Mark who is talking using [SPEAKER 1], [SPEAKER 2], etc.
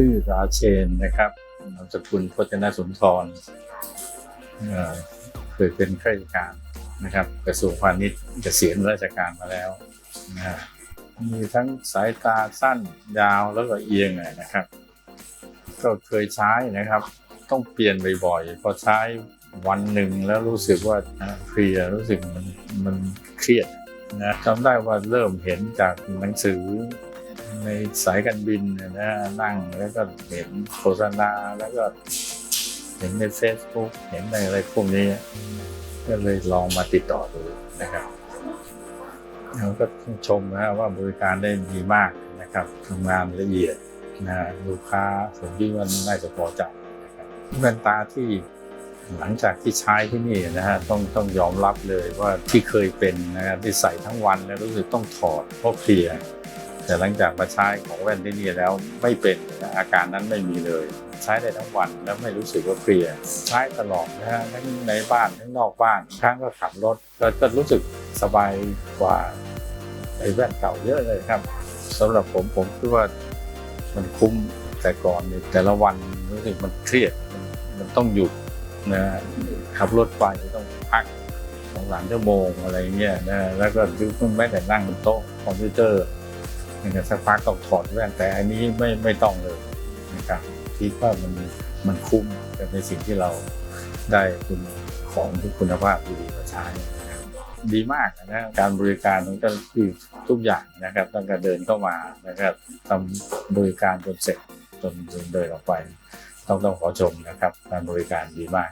[SPEAKER 1] ชื่อราเชนนะครับนามสกุลพจนสุนทรเคยเป็นข้าราชการนะครับกระทรวงพาณิชย์เกษียณราชการมาแล้วนะมีทั้งสายตาสั้นยาวแล้วก็เอียงนะครับ ก็เคยใช้นะครับ ต้องเปลี่ยนบ่อยๆพอใช้วันหนึ่งแล้วรู้สึกว่าเพลียรู้สึกมันมันเครียดนะจำได้ว่าเริ่มเห็นจากหนังสือ ในสายการบินนะนะนั่งแล้วก็เห็นโฆษณาแล้วก็เห็นใน Facebook เห็นในอะไรพวกนี้ ก็เลยลองมาติดต่อดูนะครับแล้วก็ชมนะว่าบริการได้ดีมากนะครับทำงานละเอียดนะฮะลูกค้าผมคิดว่าน่าจะพอใจนะครับแว่นตาที่หลังจากที่ใช้ที่นี่นะฮะต้องต้องยอมรับเลยว่าที่เคยเป็นนะครับที่ใส่ทั้งวันแล้วรู้สึกต้องถอดเพราะเพลีย แต่หลังจากมาใช้ของแว่นที่นี่แล้วไม่เป็นนะอาการนั้นไม่มีเลย ใช้ได้ทั้งวันแล้วไม่รู้สึกว่าเพลียใช้ตลอดนะฮะทั้งในบ้านทั้งนอกบ้านครั้งก็ขับรถก็ก็รู้สึกสบายกว่าไอ้แว่นเก่าเยอะเลยครับสำหรับผมผมคิดว่ามันคุ้มแต่ก่อนเนี่ยแต่ละวันรู้สึกมันเครียดมันต้องหยุดนะขับรถไปต้องพักสองสามชั่วโมงอะไรเงี้ยนะแล้วก็ดูแม้แต่นั่งบนโต๊ะคอมพิวเตอร์ เนี่ยสักพักต้องถอดแว่นแต่อันนี้ไม่ไม่ต้องเลยนะครับคิดว่ามันมันคุ้มกับในสิ่งที่เราได้คุณของที่คุณภาพดีๆมาใช้ดีมากนะการบริการของเจ้าหน้าที่ทุกอย่างนะครับตั้งแต่เดินเข้ามานะครับทำบริการจนเสร็จจนเดินออกไป ต้องต้องขอชมนะครับ การบริการดีมาก